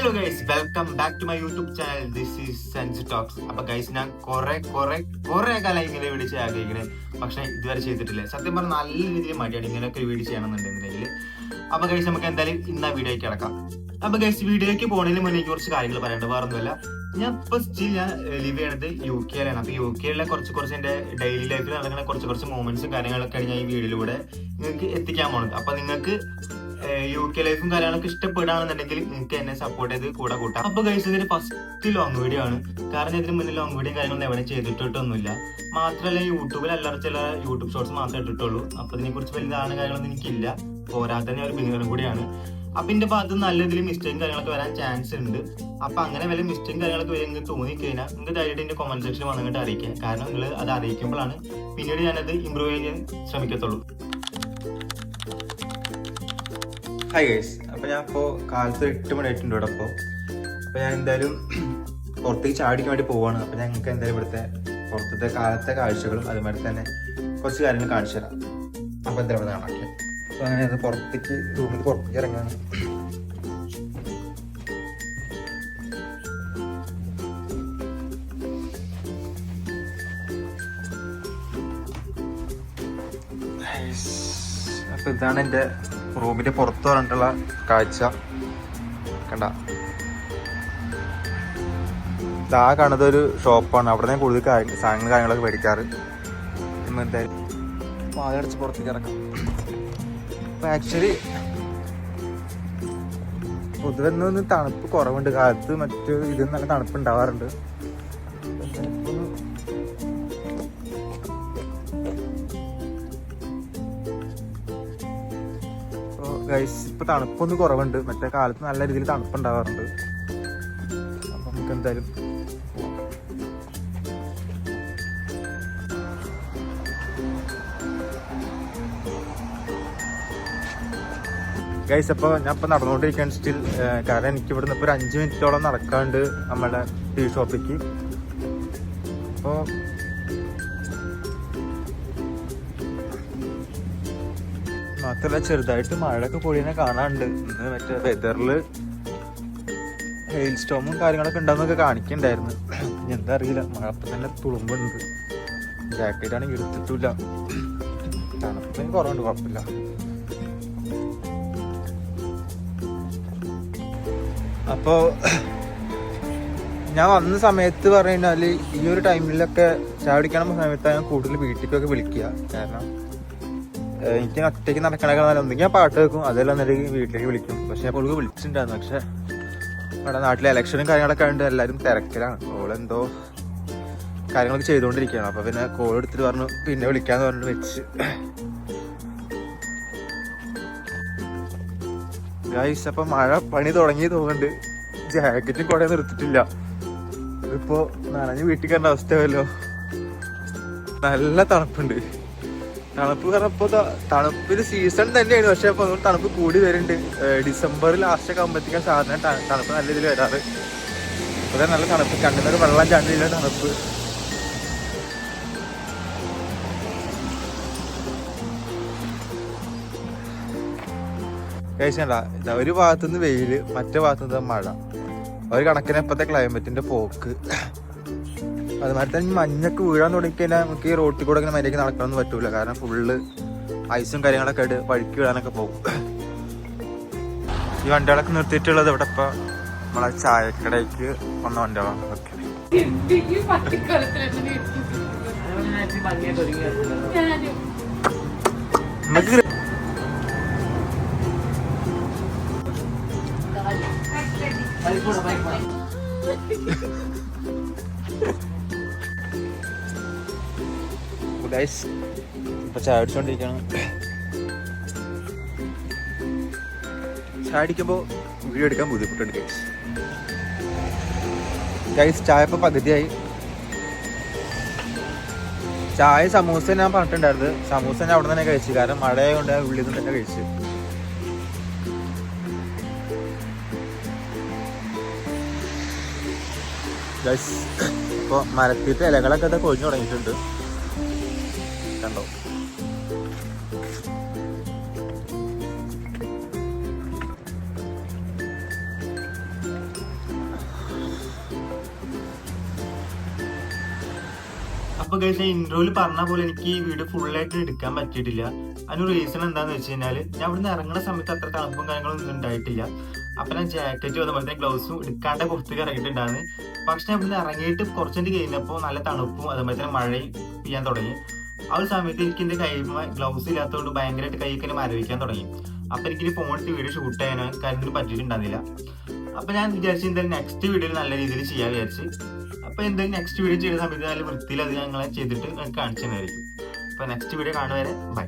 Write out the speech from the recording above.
Hello guys welcome back to my YouTube channel this is sense talks അപ്പൊ guys ഞാൻ കുറെ കുറെ കുറെ കാലം ഇങ്ങനെ വീഡിയോ ചെയ്യാൻ ആഗ്രഹിക്കണേ. പക്ഷെ ഇതുവരെ ചെയ്തിട്ടില്ല. സത്യം പറഞ്ഞാൽ നല്ല രീതിയിൽ മടിയാണ് ഇങ്ങനെയൊക്കെ വീഡിയോ ചെയ്യണമെന്നുണ്ടെങ്കിൽ. അപ്പൊ ഗൈസ് നമുക്ക് എന്തായാലും ഇന്ന വീഡിയോയ്ക്ക് കിടക്കാം. അപ്പൊ ഗൈസ് വീഡിയോയ്ക്ക് പോണതിന് മുന്നേ കുറച്ച് കാര്യങ്ങൾ പറയേണ്ടത് വേറെ ഒന്നുമില്ല. ഞാൻ ഇപ്പൊ സ്റ്റിൽ ഞാൻ ലിവ് ചെയ്യണത് യു കെയിലാണ് അപ്പൊ യു കെയിലെ കുറച്ച് കുറച്ച് എന്റെ ഡെയിലി ലൈഫിൽ നടക്കുന്ന കുറച്ച് കുറച്ച് മൂമെന്റ്സും കാര്യങ്ങളൊക്കെയാണ് ഞാൻ ഈ വീഡിയോയിലൂടെ നിങ്ങൾക്ക് എത്തിക്കാൻ പോണത്. അപ്പൊ നിങ്ങൾക്ക് യു കെ ലൈഫും കാര്യങ്ങളൊക്കെ ഇഷ്ടപ്പെടുകയാണെന്നുണ്ടെങ്കിൽ നിങ്ങൾക്ക് എന്നെ സപ്പോർട്ട് ചെയ്ത് കൂടെ കൂട്ടാം. അപ്പൊ കഴിച്ച് ഇതിന് ഫസ്റ്റ് ലോങ് വീഡിയോ ആണ്. കാരണം ഇതിന് മുന്നിൽ ലോങ് വീഡിയോ കാര്യങ്ങളൊന്നും എവിടെ ചെയ്തിട്ടൊന്നുമില്ല മാത്രമല്ല യൂട്യൂബിൽ അല്ലറ ചില യൂട്യൂബ് ഷോർട്സ് മാത്രമേ ഇട്ടിട്ടുള്ളൂ. അപ്പൊ ഇതിനെ കുറിച്ച് ധാരണ കാര്യങ്ങളൊന്നും എനിക്കില്ല. പോരാതെ തന്നെ ഒരു ബിഗിനറും കൂടിയാണ്. അപ്പൊ എന്റെ ഭാഗത്ത് നല്ല ഇതിൽ മിസ്റ്റേക്കും കാര്യങ്ങളൊക്കെ വരാൻ ചാൻസ് ഉണ്ട്. അപ്പൊ അങ്ങനെ വല്ല മിസ്റ്റേക്കും കാര്യങ്ങളൊക്കെ വരും നിങ്ങൾക്ക് തോന്നിക്കഴിഞ്ഞാൽ നിങ്ങൾക്ക് ധൈര്യമായിട്ട് എന്റെ കോമന്റ് സെക്ഷനിൽ വന്നിട്ട് അറിയിക്കുക കാരണം നിങ്ങൾ അത് അറിയിക്കുമ്പോഴാണ് പിന്നീട് ഞാനത് ഇമ്പ്രൂവ് ചെയ്യാൻ ശ്രമിക്കത്തുള്ളൂ. ഹായ് ഗൈസ് അപ്പൊ ഞാൻ ഇപ്പോ കാലത്ത് എട്ട് മണി ആയിട്ടുണ്ട് ഇവിടെ അപ്പോ അപ്പൊ ഞാൻ എന്തായാലും പുറത്തേക്ക് ചാടിക്കാൻ വേണ്ടി പോവാണ്. അപ്പൊ ഞങ്ങൾക്ക് എന്തായാലും ഇവിടുത്തെ പുറത്തത്തെ കാലത്തെ കാഴ്ചകളും അതുമാതിരി തന്നെ കുറച്ച് കാര്യങ്ങൾ കാണിച്ചു തരാം. അപ്പൊ എന്തായാലും ഇവിടെ കാണാം. അപ്പൊ അങ്ങനെ പുറത്തേക്ക് റൂമിൽ പുറത്തേക്ക് ഇറങ്ങാണ്. അപ്പൊ ഇതാണ് എന്റെ റൂമിന്റെ പുറത്ത് പറഞ്ഞിട്ടുള്ള കാഴ്ച. കണ്ട. ഇതാ കാണുന്നത് ഒരു ഷോപ്പാണ്. അവിടെ നിന്ന് കൂടുതൽ കാര്യ- സാധനങ്ങൾ കാര്യങ്ങളൊക്കെ മേടിക്കാറ്. ഇന്ന് എന്തായാലും പുറത്തേക്ക് ഇറക്കാം അപ്പൊ ആക്ച്വലി പൊതുവെ ഇന്ന് ഒന്ന് തണുപ്പ് കുറവുണ്ട്. കാലത്ത് മറ്റു ഇതിൽ നല്ല തണുപ്പ് ഉണ്ടാവാറുണ്ട്. ഗൈസ് ഇപ്പൊ തണുപ്പൊന്ന് കുറവുണ്ട്. മറ്റേ കാലത്ത് നല്ല രീതിയിൽ തണുപ്പ് ഉണ്ടാവാറുണ്ട് അപ്പൊ നമുക്ക് എന്തായാലും ഗൈസ് അപ്പോൾ ഞാൻ ഇപ്പോൾ നടന്നുകൊണ്ടിരിക്കുകയാണ് സ്റ്റിൽ കാരണം എനിക്ക് ഇവിടുന്ന് ഇപ്പോൾ ഒരു അഞ്ച് മിനിറ്റോളം നടക്കാണ്ട് നമ്മുടെ ടീ ഷോപ്പിലേക്ക് അപ്പോൾ മാത്രല്ല ചെറുതായിട്ട് മഴയൊക്കെ പൊടിയനെ കാണാനുണ്ട്. ഇന്ന് മറ്റേ വെതറിൽ ഹെയിൽ സ്റ്റോമും കാര്യങ്ങളൊക്കെ ഉണ്ടാവുന്നൊക്കെ കാണിക്കണ്ടായിരുന്നു. എന്താ അറിയില്ല മഴ അപ്പം തന്നെ തുളുമ്പുണ്ട്. ജാക്കറ്റ് ആണെങ്കിൽ എടുത്തിട്ടില്ല തണുപ്പിന് കുറവുണ്ട് കുഴപ്പമില്ല. അപ്പോ ഞാൻ വന്ന സമയത്ത് പറഞ്ഞു കഴിഞ്ഞാൽ ഈ ഒരു ടൈമിലൊക്കെ ചായ കുടിക്കണ സമയത്താണ് കൂടുതൽ വീട്ടിലേക്കൊക്കെ വിളിക്കുക. കാരണം എനിക്ക് ഒറ്റയ്ക്ക് നടക്കണേക്കാൾ ഒന്നെങ്കിൽ ഞാൻ പാട്ട് വെക്കും അതെല്ലാം എന്നിട്ട് വീട്ടിലേക്ക് വിളിക്കും. പക്ഷെ ഞാൻ പുള്ളി വിളിച്ചിട്ടുണ്ടായിരുന്നു. പക്ഷെ ഇവിടെ നാട്ടിലെ ഇലക്ഷനും കാര്യങ്ങളൊക്കെ ഉണ്ട് എല്ലാവരും തിരക്കിലാണ്. അവളെന്തോ കാര്യങ്ങളൊക്കെ ചെയ്തുകൊണ്ടിരിക്കുകയാണ്. അപ്പോൾ പിന്നെ കോൾ എടുത്തിട്ട് പറഞ്ഞു പിന്നെ വിളിക്കാന്ന് പറഞ്ഞിട്ട് വെച്ച്. ഗൈസ് അപ്പം മഴ പണി തുടങ്ങി തോന്നുന്നുണ്ട്. ജാക്കറ്റും കുറെ നിർത്തിട്ടില്ല ഇപ്പോൾ നനഞ്ഞ് വീട്ടിൽ കണ്ട അവസ്ഥയല്ലോ നല്ല തണുപ്പുണ്ട്. തണുപ്പ് പറഞ്ഞപ്പോ തണുപ്പിന് സീസൺ തന്നെയാണ്. പക്ഷെ അതുകൊണ്ട് തണുപ്പ് കൂടി വരുന്നുണ്ട്. ഡിസംബർ ലാസ്റ്റ് ഒക്കെ ആകുമ്പോഴത്തേക്കും സാധാരണ തണുപ്പ് നല്ല രീതിയിൽ വരാറ്. അപ്പൊ നല്ല തണുപ്പ്. കണ്ണിനൊരു വെള്ളം ചാണ്ടില്ല തണുപ്പ്. കഴിച്ചണ്ട ഇതാ ഒരു ഭാഗത്തുനിന്ന് വെയിൽ മറ്റേ ഭാഗത്തുനിന്ന് മഴ. ഒരു കണക്കിന് ഇപ്പോഴത്തെ ക്ലൈമറ്റിന്റെ പോക്ക്. അതുമാതിരി തന്നെ മഞ്ഞൊക്കെ വീഴാൻ തുടങ്ങിക്കഴിഞ്ഞാൽ നമുക്ക് ഈ റോട്ടിൽ കൂടെ ഇങ്ങനെ മര്യാദയ്ക്ക് നടക്കണമെന്ന് പറ്റൂല. കാരണം ഫുള്ള് ഐസും കാര്യങ്ങളൊക്കെ ആയിട്ട് വഴിക്ക് വീഴാനൊക്കെ പോകും. ഈ വണ്ടികളൊക്കെ നിർത്തിയിട്ടുള്ളത് ഇവിടെ ഇപ്പൊ നമ്മളെ ചായക്കടയ്ക്ക് വന്ന വണ്ടികളാണ്. ഓക്കെ. നമുക്ക് ഗൈസ് ഇപ്പൊ ചായ അടിച്ചുകൊണ്ടിരിക്കുകയാണ് ചായ അടിക്കുമ്പോ വീഡിയോ എടുക്കാൻ ബുദ്ധിമുട്ടുണ്ട് ഗൈസ് ഗൈസ് ചായ ഇപ്പൊ പകുതിയായി. ചായ സമൂസ ഞാൻ പറഞ്ഞിട്ടുണ്ടായിരുന്നു. സമൂസ ഞാൻ അവിടെ തന്നെ കഴിച്ചു. കാരണം മഴയായതുകൊണ്ട് ഉള്ളിൽ നിന്ന് തന്നെ കഴിച്ചു. ഗൈസ് ഇപ്പോൾ മരത്തിത്തെ ഇലകളൊക്കെ ഇത് കൊഴിഞ്ഞു തുടങ്ങിയിട്ടുണ്ട്. കണ്ടോ? അപ്പൊ കഴിഞ്ഞ ഇൻട്രോയിൽ പറഞ്ഞ പോലെ എനിക്ക് ഈ വീട് ഫുള്ളായിട്ട് എടുക്കാൻ പറ്റിയിട്ടില്ല. അതിനൊരു റീസൺ എന്താന്ന് വെച്ച് കഴിഞ്ഞാൽ ഞാൻ ഇവിടുന്ന് ഇറങ്ങുന്ന സമയത്ത് അത്ര തണുപ്പും കാര്യങ്ങളൊന്നും ഉണ്ടായിട്ടില്ല. അപ്പൊ ഞാൻ ജാക്കറ്റും അതുപോലെ തന്നെ ഗ്ലൗസും എടുക്കാണ്ട് പുറത്തേക്ക് ഇറങ്ങിയിട്ടുണ്ടായിരുന്നു പക്ഷെ ഞാൻ ഇവിടുന്ന് ഇറങ്ങിയിട്ട് കുറച്ചു കഴിഞ്ഞപ്പോൾ നല്ല തണുപ്പും അതുപോലെ തന്നെ മഴയും പെയ്യാൻ തുടങ്ങി. ആ ഒരു സമയത്ത് എനിക്ക് എന്റെ കൈ ഗ്ലൗസ് ഇല്ലാത്തതുകൊണ്ട് ഭയങ്കരമായിട്ട് കൈ തന്നെ മരവിക്കാൻ തുടങ്ങി. അപ്പൊ എനിക്ക് ഫോണിട്ട് വീഡിയോ ഷൂട്ട് ചെയ്യാനോ കാര്യത്തിൽ പറ്റിയിട്ടുണ്ടായിരുന്നില്ല. അപ്പൊ ഞാൻ വിചാരിച്ചു എന്തായാലും നെക്സ്റ്റ് വീഡിയോ നല്ല രീതിയിൽ ചെയ്യാൻ വിചാരിച്ച്. അപ്പൊ എന്തായാലും നെക്സ്റ്റ് വീഡിയോ ചെയ്യുന്ന സമയത്ത് നല്ല വൃത്തിയിൽ അത് ഞങ്ങളെ ചെയ്തിട്ട് കാണിച്ചു തന്നായിരിക്കും അപ്പൊ നെക്സ്റ്റ് വീഡിയോ കാണുവരെ ബൈ